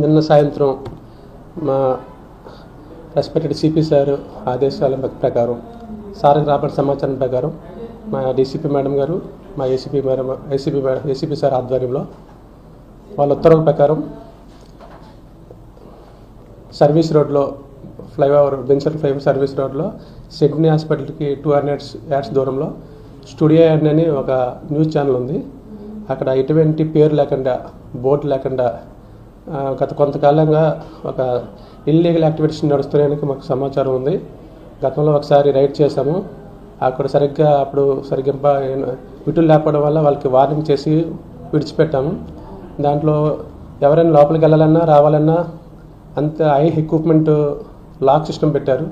నిన్న సాయంత్రం మా రెస్పెక్టెడ్ సిపి సార్ ఆదేశాల ప్రకారం సార్కి రాబడిన సమాచారం ప్రకారం మా డీసీపీ మేడం గారు మా ACP madam ACP ACP sir ఆధ్వర్యంలో వాళ్ళ ఉత్తర్వుల ప్రకారం సర్వీస్ రోడ్లో ఫ్లైఓవర్ బెన్సర్ ఫ్లైఓవర్ సర్వీస్ రోడ్లో సిడ్నీ హాస్పిటల్కి టూ హండ్రెడ్ యాడ్స్ దూరంలో స్టూడియో యాడ్ అని ఒక న్యూస్ ఛానల్ ఉంది. అక్కడ ఎటువంటి పేరు లేకుండా బోర్డు లేకుండా గత కొంతకాలంగా ఒక ఇల్లీగల్ యాక్టివిటీస్ నడుస్తున్నాయని మాకు సమాచారం ఉంది. గతంలో ఒకసారి రైడ్ చేశాము. అక్కడ సరిగ్గా అప్పుడు సరిగ్గా విటులు లేకపోవడం వల్ల వాళ్ళకి వార్నింగ్ చేసి విడిచిపెట్టాము. దాంట్లో ఎవరైనా లోపలికి వెళ్ళాలన్నా రావాలన్నా అంత హై ఎక్విప్మెంట్ లాక్ సిస్టమ్ పెట్టారు.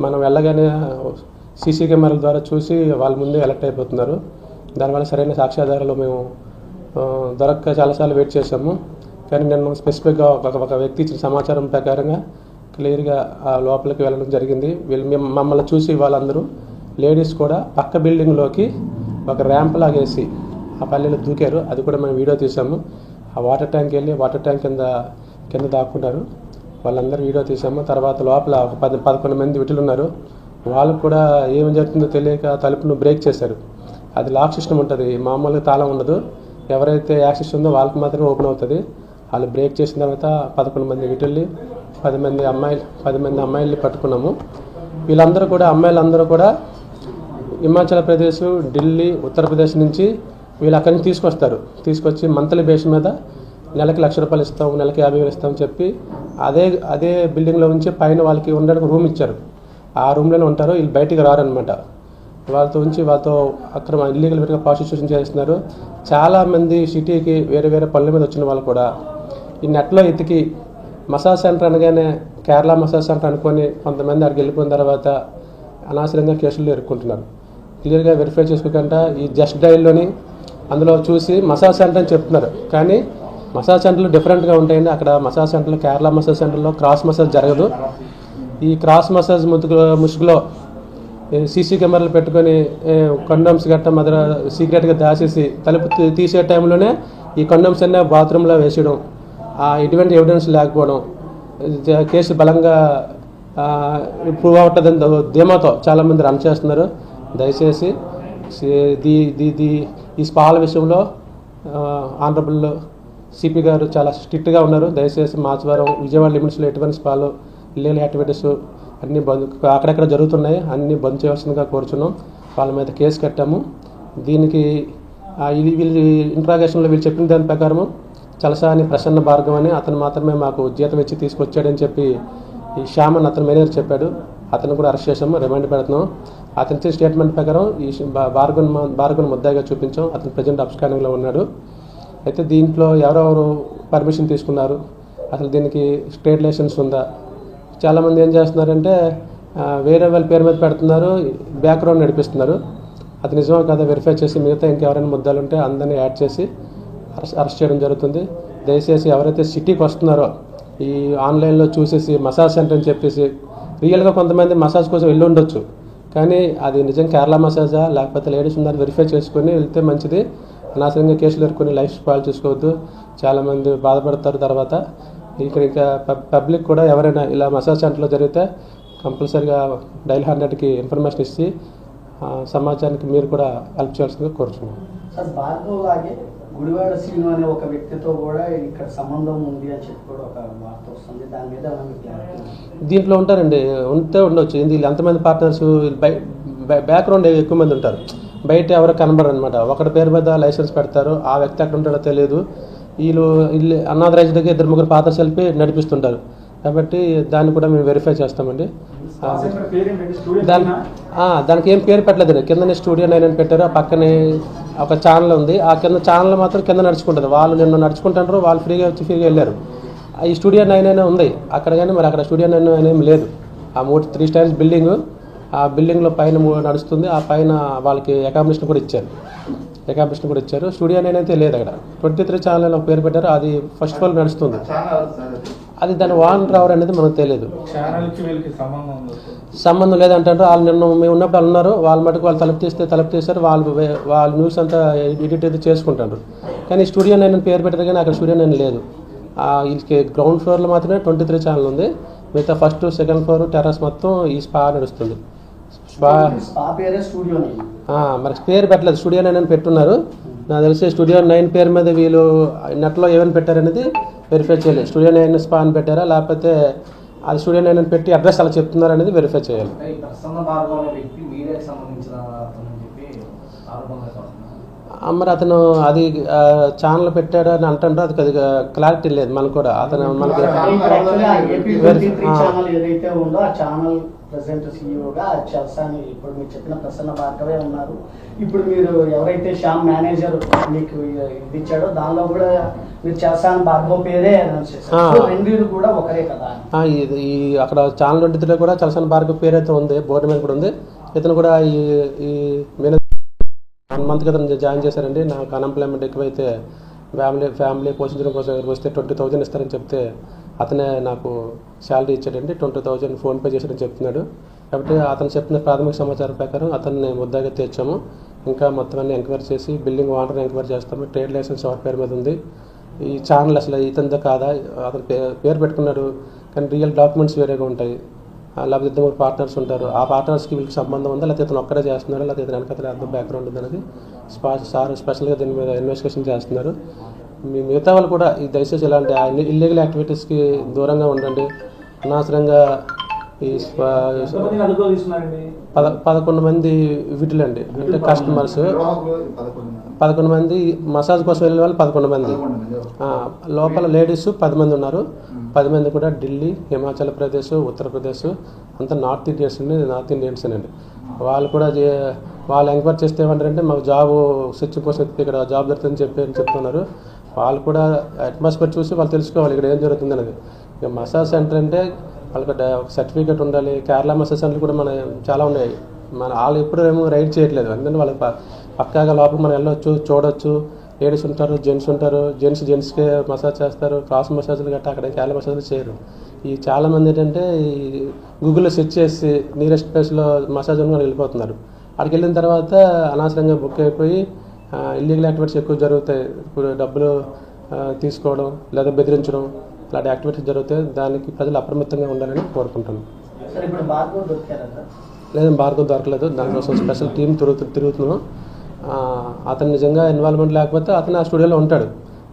మనం వెళ్ళగానే సీసీ కెమెరాల ద్వారా చూసి వాళ్ళ ముందే అలర్ట్ అయిపోతున్నారు. దానివల్ల సరైన సాక్ష్యాధారాలు మేము దొరక్క చాలాసార్లు వెయిట్ చేసాము కానీ నేను స్పెసిఫిక్గా ఒక ఒక వ్యక్తి ఇచ్చిన సమాచారం ప్రకారంగా క్లియర్గా ఆ లోపలికి వెళ్ళడం జరిగింది. వీళ్ళు మమ్మల్ని చూసి వాళ్ళందరూ లేడీస్ కూడా పక్క బిల్డింగ్లోకి ఒక ర్యాంప్ లాగేసి ఆ పల్లెలు దూకారు. అది కూడా మేము వీడియో తీసాము. ఆ వాటర్ ట్యాంక్ వెళ్ళి వాటర్ ట్యాంక్ కింద కింద దాక్కున్నారు. వాళ్ళందరూ వీడియో తీసాము. తర్వాత లోపల ఒక పది పదకొండు మంది విటులు ఉన్నారు. వాళ్ళకు కూడా ఏం జరుగుతుందో తెలియక తలుపును బ్రేక్ చేశారు. అది లాక్ సిస్టమ్ ఉంటుంది. మామూలుగా తాళం ఉండదు. ఎవరైతే యాక్సెస్ ఉందో వాళ్ళకి మాత్రమే ఓపెన్ అవుతుంది. వాళ్ళు బ్రేక్ చేసిన తర్వాత పదకొండు మంది విటుల్ని పది మంది అమ్మాయిలు పది మంది అమ్మాయిల్ని పట్టుకున్నాము. వీళ్ళందరూ కూడా అమ్మాయిలందరూ కూడా హిమాచల్ ప్రదేశ్ ఢిల్లీ ఉత్తరప్రదేశ్ నుంచి వీళ్ళు అక్కడి నుంచి తీసుకొస్తారు. తీసుకొచ్చి మంత్లీ బేస్ మీద నెలకి లక్ష రూపాయలు ఇస్తాం నెలకి యాభై వేలు ఇస్తాం చెప్పి అదే అదే బిల్డింగ్లో ఉంచి పైన వాళ్ళకి ఉండడానికి రూమ్ ఇచ్చారు. ఆ రూమ్లోనే ఉంటారు వీళ్ళు బయటికి రారనమాట వాళ్ళతో ఉంచి వాళ్ళతో అక్రమ ఇల్లీగల్ విధంగా ప్రాసిక్యూషన్ చేస్తున్నారు. చాలామంది సిటీకి వేరే వేరే పనుల మీద వచ్చిన వాళ్ళు కూడా ఈ నెట్లో ఎతికి మసాజ్ సెంటర్ అనగానే కేరళ మసాజ్ సెంటర్ అనుకొని కొంతమంది అక్కడికి వెళ్ళిపోయిన తర్వాత అనవసరంగా కేసులు ఎరుక్కుంటున్నారు క్లియర్గా వెరిఫై చేసుకోకుండా ఈ జస్ట్ డైల్లోని అందులో చూసి మసాజ్ సెంటర్ అని చెప్తున్నారు. కానీ మసాజ్ సెంటర్లు డిఫరెంట్గా ఉంటాయండి. అక్కడ మసాజ్ సెంటర్లో కేరళ మసాజ్ సెంటర్లో క్రాస్ మసాజ్ జరగదు. ఈ క్రాస్ మసాజ్ ముసుగు ముసుగులో సీసీ కెమెరాలు పెట్టుకొని కండమ్స్ గట్ట మదర సీక్రెట్గా దాచేసి తలుపు తీసే టైంలోనే ఈ కండమ్స్ అన్నీ బాత్రూంలో వేసేయడం ఎటువంటి ఎవిడెన్స్ లేకపోవడం కేసు బలంగా ప్రూవ్ అవుతుందని ధీమాతో చాలామంది రన్ చేస్తున్నారు. దయచేసి దీ దీ దీ ఈ స్పాల విషయంలో ఆనరబుల్ సిపి గారు చాలా స్ట్రిక్ట్గా ఉన్నారు. దయచేసి మాచవరం విజయవాడ లిమిట్స్లో ఎటువంటి స్పాలు ఇల్లీగల్ యాక్టివిటీస్ అన్నీ బంద్ అక్కడక్కడ జరుగుతున్నాయి. అన్నీ బంద్ చేయాల్సిందిగా కోరుచున్నాం. వాళ్ళ మీద కేసు కట్టాము. దీనికి ఇది వీళ్ళు ఇంట్రాగేషన్లో వీళ్ళు చెప్పిన దాని ప్రకారము చలసాని ప్రసన్న భార్గవ్ అని అతను మాత్రమే మాకు జీతం ఇచ్చి తీసుకొచ్చాడని చెప్పి ఈ శ్యామన్ అతని మేనేజర్ చెప్పాడు. అతను కూడా అరెస్ట్ చేసాము రిమైండ్ పెడుతున్నాం. అతని ఇచ్చిన స్టేట్మెంట్ ప్రకారం ఈ భార్గవన్ భార్గవన్ ముద్దాయిగా చూపించాం. అతను ప్రజెంట్ అబ్స్కానింగ్లో ఉన్నాడు. అయితే దీంట్లో ఎవరెవరు పర్మిషన్ తీసుకున్నారు? అసలు దీనికి స్టేట్ లైసెన్స్ ఉందా? చాలామంది ఏం చేస్తున్నారంటే వేరే వాళ్ళ పేరు మీద పెడుతున్నారు బ్యాక్గ్రౌండ్ నడిపిస్తున్నారు. అది నిజమో కదా వెరిఫై చేసి మిగతా ఇంకెవరైనా ముద్దాలు ఉంటే అందరినీ యాడ్ చేసి అరెస్ట్ అరెస్ట్ చేయడం జరుగుతుంది. దయచేసి ఎవరైతే సిటీకి వస్తున్నారో ఈ ఆన్లైన్లో చూసేసి మసాజ్ సెంటర్ అని చెప్పేసి రియల్గా కొంతమంది మసాజ్ కోసం వెళ్ళి ఉండొచ్చు. కానీ అది నిజం కేరళ మసాజా లేకపోతే లేడీస్ ఉందని వెరిఫై చేసుకొని వెళ్తే మంచిది. అనవసరంగా కేసులు ఎదుర్కొని లైఫ్ స్పాయిల్ చేసుకోవద్దు. చాలామంది బాధపడతారు తర్వాత. ఇక్కడ ఇంకా పబ్లిక్ కూడా ఎవరైనా ఇలా మసాజ్ సెంటర్లో జరిగితే కంపల్సరీగా డైల్ హండ్రెడ్కి ఇన్ఫర్మేషన్ ఇచ్చి సమాజానికి మీరు కూడా హెల్ప్ చేయాల్సిందిగా కోరుచున్నాం. గుడివాడ శ్రీను అనే ఒక వ్యక్తితో కూడా ఇక్కడ సంబంధం ఉంది అని చెప్పి కూడా ఒక వార్త వస్తుంది. దాని మీద? దీంట్లో ఉంటారండి ఉంటే ఉండొచ్చు. వీళ్ళు ఎంతమంది పార్ట్నర్స్ బ్యాక్గ్రౌండ్ ఎక్కువ మంది ఉంటారు. బయట ఎవరు కనబడరు అనమాట ఒకటి పేరు మీద లైసెన్స్ పెడతారు ఆ వ్యక్తి ఎక్కడ ఉంటాడో తెలియదు. వీళ్ళు వీళ్ళు అనాథరైజ్డ్గా ఇద్దరు ముగ్గురు పాత్ర సెల్ఫీ నడిపిస్తుంటారు. కాబట్టి దాన్ని కూడా మేము వెరిఫై చేస్తామండి. ఆ, దాని ఆ, దానికి ఏం పేరు పెట్టలేదు కిందనే స్టూడియో నైన్ అని పెట్టారు ఆ పక్కనే ఒక ఛానల్ ఉంది. ఆ కింద ఛానల్ మాత్రం కింద నడుచుకుంటుంది. వాళ్ళు నిన్ను నడుచుకుంటారు వాళ్ళు ఫ్రీగా వచ్చి ఫ్రీగా వెళ్ళారు. ఆ, ఈ స్టూడియో నైన్ అయినా ఉంది. అక్కడ కానీ మరి అక్కడ స్టూడియో నైన్ అనేం లేదు. ఆ మూడు త్రీ స్టైల్స్ బిల్డింగ్ ఆ బిల్డింగ్లో పైన నడుస్తుంది. ఆ పైన వాళ్ళకి అకామిడేషన్ కూడా ఇచ్చారు. అకామిడేషన్ కూడా ఇచ్చారు. స్టూడియో నైన్ అయితే లేదు అక్కడ. ట్వంటీ త్రీ ఛానల్ పేరు పెట్టారు. అది ఫస్ట్ ఆఫ్ ఆల్ నడుస్తుంది అది దాని వాన్ రావర్ అనేది మనకు తెలియదు. సంబంధం ఉంది? సంబంధం లేదంటారు. వాళ్ళు నిన్న మేము ఉన్నప్పుడు వాళ్ళు ఉన్నారు వాళ్ళ మటుకు వాళ్ళు తలుపు తీస్తే తలుపు తీస్తారు వాళ్ళు వాళ్ళ న్యూస్ అంతా ఎడిట్ అయితే చేసుకుంటారు. కానీ స్టూడియో నేను పేరు పెట్టారు కానీ అక్కడ స్టూడియో నేను లేదు. ఆ, వీళ్ళకి గ్రౌండ్ ఫ్లోర్లో మాత్రమే ట్వంటీ త్రీ ఛానల్ ఉంది. మిగతా ఫస్ట్ సెకండ్ ఫ్లోర్ టెర్రస్ మొత్తం ఈ స్పా నడుస్తుంది. స్పా మరి పేరు పెట్టలేదు. స్టూడియో నైన్ అని పెట్టున్నారు. నాకు తెలిసి స్టూడియో నైన్ పేరు మీద వీళ్ళు నెట్లో ఏమైనా పెట్టారనేది వెరిఫై చేయలేదు స్టూడియో నైన్ స్పా అని పెట్టారా? లేకపోతే అది స్టూడియో నైన్ అని పెట్టి అడ్రస్ అలా చెప్తున్నారు అనేది వెరిఫై చేయాలి. మరి అతను అది ఛానల్ పెట్టాడు అని అంటుండ్రు. అది అది క్లారిటీ లేదు. మనకు కూడా అతను మనకి ఏపీ ప్రెసెంట్ సీఈఓగా చల్సాని ఇప్పుడు మీరు చెప్పిన ప్రసన్న భార్గవే ఉన్నారు. ఇప్పుడు మీరు ఎవరైతే శ్యామ్ మేనేజర్ మీకు ఇది ఇచ్చాడో దానిలో కూడా మీరు చల్సాన్ భార్గవ్ పేరే అనౌన్స్ చేశారు. రెండు కూడా ఒకరే కదా ఇది ఈ అక్కడ ఛానల్ రెండింటిలో కూడా చలసాని భార్గవ్ పేరు అయితే ఉంది. బోర్డు మీద కూడా ఉంది. ఇతను కూడా ఈ ఈ మేనేజర్ వన్ మంత్ క్రితం జాయిన్ చేశారండి. నాకు అన్ఎంప్లాయ్మెంట్ ఎక్కువైతే ఫ్యామిలీ ఫ్యామిలీ పోషించడం కోసం వస్తే ట్వంటీ థౌజండ్ ఇస్తారని చెప్తే అతనే నాకు శాలరీ ఇచ్చాడండి ట్వంటీ థౌజండ్ ఫోన్పే చేశాడని చెప్తున్నాడు. కాబట్టి అతను చెప్పిన ప్రాథమిక సమాచారం ప్రకారం అతన్ని ముద్దాగా తెచ్చాము. ఇంకా మొత్తం అన్ని ఎంక్వైరీ చేసి బిల్డింగ్ ఓనర్ ఎంక్వైరీ చేస్తాము. ట్రేడ్ లైసెన్స్ ఎవరి పేరు మీద ఉంది. ఈ ఛానల్ అసలు ఇతందా కాదా? అతను పే- పేరు పెట్టుకున్నాడు. కానీ రియల్ డాక్యుమెంట్స్ వేరేగా ఉంటాయి. లేకపోతే ఇద్దరు ముగ్గురు పార్ట్నర్స్ ఉంటారు. ఆ పార్ట్నర్స్కి వీళ్ళకి సంబంధం ఉందా? లేకపోతే ఇతను ఒక్కడే చేస్తున్నాడు? లేకపోతే ఇతను వెనకాల అర్థం బ్యాక్గ్రౌండ్ ఉంది అనేది స్పా సార్ స్పెషల్గా దీని మీద ఇన్వెస్టిగేషన్ చేస్తున్నారు. మీ మిగతా వాళ్ళు కూడా ఈ దయచేసి ఇలాంటి ఇల్లీగల్ యాక్టివిటీస్కి దూరంగా ఉండండి. అనవసరంగా ఈ పద పదకొండు మంది వీటిలండి. అంటే కస్టమర్స్ పదకొండు మంది. మసాజ్ కోసం వెళ్ళిన వాళ్ళు పదకొండు మంది. లోపల లేడీస్ పది మంది ఉన్నారు. పది మంది కూడా ఢిల్లీ హిమాచల్ ప్రదేశ్ ఉత్తరప్రదేశ్ అంతా నార్త్ ఇండియన్స్ అండి. నార్త్ ఇండియన్స్ అండి. వాళ్ళు కూడా వాళ్ళు ఎంక్వైరీ చేస్తే ఏమంటారంటే మాకు జాబ్ స్విచ్ కోసం ఇక్కడ జాబ్ దొరుకుతుందని చెప్పి అని చెప్తున్నారు. వాళ్ళు కూడా అట్మాస్ఫియర్ చూసి వాళ్ళు తెలుసుకోవాలి ఇక్కడ ఏం జరుగుతుంది అనేది. ఇక మసాజ్ సెంటర్ అంటే వాళ్ళకి డ- ఒక సర్టిఫికేట్ ఉండాలి. కేరళ మసాజ్ సెంటర్లు కూడా మన చాలా ఉన్నాయి. మన వాళ్ళు ఎప్పుడు ఏమో రైడ్ చేయట్లేదు. ఎందుకంటే వాళ్ళకి పక్కాగా లోపల మనం వెళ్ళొచ్చు చూడొచ్చు. లేడీస్ ఉంటారు జెంట్స్ ఉంటారు. జెంట్స్ జెంట్స్కే మసాజ్ చేస్తారు. క్రాస్ మసాజ్లు గట్టా అక్కడ కేరళ మసాజ్లు చేయరు. ఈ చాలామంది ఏంటంటే ఈ గూగుల్లో సెర్చ్ చేసి నియరెస్ట్ ప్లేస్లో మసాజ్ ఉన్న వెళ్ళిపోతున్నారు. అక్కడికి వెళ్ళిన తర్వాత అనవసరంగా బుక్ అయిపోయి ఇల్లీగల్ యాక్టివిటీస్ ఎక్కువ జరుగుతాయి. డబ్బులు తీసుకోవడం లేదా బెదిరించడం ఇలాంటి యాక్టివిటీస్ జరుగుతాయి దానికి ప్రజలు అప్రమత్తంగా ఉండాలని కోరుకుంటాను లేదు భార్గవ్ దొరకలేదు. దానికోసం స్పెషల్ టీం తిరుగుతు తిరుగుతున్నాం. అతను నిజంగా ఇన్వాల్వ్మెంట్ లేకపోతే అతను ఆ స్టూడియోలో ఉంటాడు.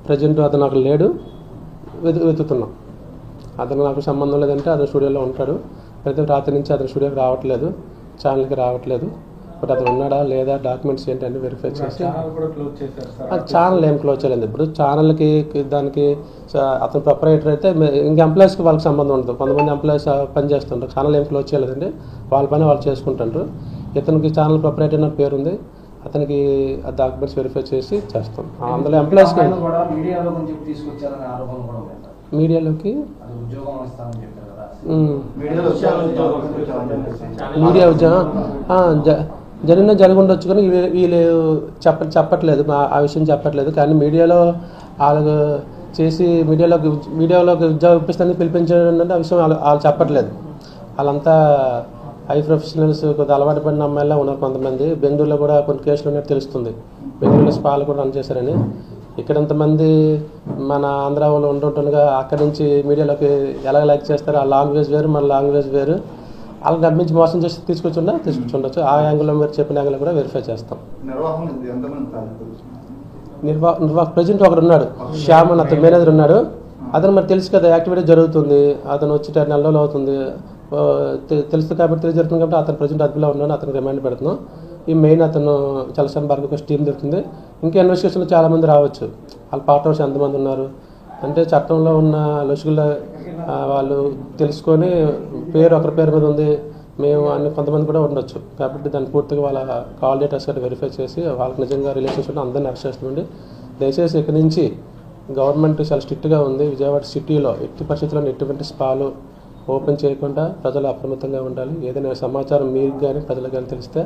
ప్రజెంట్ అతను అక్కడ లేడు. వెతు వెతుకుతున్నాం. అతను నాకు సంబంధం లేదంటే అతను స్టూడియోలో ఉంటాడు. ప్రతి రాత్రి నుంచి అతను స్టూడియోకి రావట్లేదు. ఛానల్కి రావట్లేదు. బట్ అతను ఉన్నాడా లేదా డాక్యుమెంట్స్ ఏంటి అని వెరిఫై చేసి ఛానల్ ఏం క్లోజ్ చేయలేదు. ఇప్పుడు ఛానల్కి దానికి అతను ప్రొపరేటర్ అయితే ఇంక ఎంప్లాయీస్కి వాళ్ళకి సంబంధం ఉండదు. కొంతమంది ఎంప్లాయీస్ పని చేస్తుంటారు. ఛానల్ ఏం క్లోజ్ చేయలేదండి. వాళ్ళ పని వాళ్ళు చేసుకుంటుంటారు. ఇతనికి ఛానల్ ప్రొపరేటర్ అన్న పేరు ఉంది. అతనికి ఆ డాక్యుమెంట్స్ వెరిఫై చేసి చేస్తాం. అందులో ఎంప్లాయీస్కి మీడియాలోకి. మీడియా ఉద్యోగం? జరిగిన జరిగి ఉండొచ్చు కానీ వీళ్ళు చెప్ప చెప్పట్లేదు. ఆ విషయం చెప్పట్లేదు. కానీ మీడియాలో వాళ్ళు చేసి మీడియాలోకి మీడియాలోకి ఉద్యోగం ఇప్పిస్తానికి పిలిపించడం అంటే ఆ విషయం వాళ్ళు వాళ్ళు చెప్పట్లేదు. వాళ్ళంతా హై ప్రొఫెషనల్స్ కొద్దిగా అలవాటు పడిన అమ్మాయిలా ఉన్నారు కొంతమంది. బెంగళూరులో కూడా కొన్ని కేసులు ఉన్నట్టు తెలుస్తుంది. బెంగళూరులో స్పాలు కూడా రన్ చేశారని. ఇక్కడ ఇంతమంది మన ఆంధ్ర వాళ్ళు ఉంటుండగా అక్కడి నుంచి మీడియాలోకి ఎలా లైక్ చేస్తారో ఆ లాంగ్వేజ్ వేరు మన లాంగ్వేజ్ వేరు. వాళ్ళని నమ్మించి మోసం చేసి తీసుకొచ్చుండా తీసుకొచ్చుండొచ్చు. ఆ యాంగిల్లో మీరు చెప్పిన యాంగిల్ కూడా వెరిఫై చేస్తాం. నిర్వాహం? నిర్వా నిర్వాహక ప్రజెంట్ ఒకడు ఉన్నాడు. శ్యామ్ అని అతను మేనేజర్ ఉన్నాడు. అతను మరి తెలుసు కదా యాక్టివిటీ జరుగుతుంది. అతను వచ్చి నెల రోజులు అవుతుంది. తెలుసు కాబట్టి తెలిసి జరుగుతుంది కాబట్టి అతను ప్రజెంట్ అదుపులో ఉన్నాడు. అతను రిమైండ్ పెడుతున్నాం. ఈ మెయిన్ అతను చలసాన్ బార్కి ఒక టీం దొరుకుతుంది. ఇంకా ఇన్వెస్టిగేషన్లో చాలా మంది రావచ్చు. వాళ్ళ పార్ట్నర్స్ ఎంతమంది ఉన్నారు? అంటే చట్టంలో ఉన్న లొసుగుల వాళ్ళు తెలుసుకొని పేరు ఒకరి పేరు మీద ఉంది మేము అన్ని కొంతమంది కూడా ఉండొచ్చు. కాబట్టి దాన్ని పూర్తిగా వాళ్ళ కాల్ డేటాస్ గట్రా వెరిఫై చేసి వాళ్ళకి నిజంగా రిలేషన్షిప్ అందరిని అరెస్ట్ చేస్తుండీ దయచేసి ఇక్కడి నుంచి గవర్నమెంట్ చాలా స్ట్రిక్ట్గా ఉంది. విజయవాడ సిటీలో ఎట్టి పరిస్థితుల్లో ఎటువంటి స్పాలు ఓపెన్ చేయకుండా ప్రజలు అప్రమత్తంగా ఉండాలి. ఏదైనా సమాచారం మీకు కానీ ప్రజలకు కానీ తెలిస్తే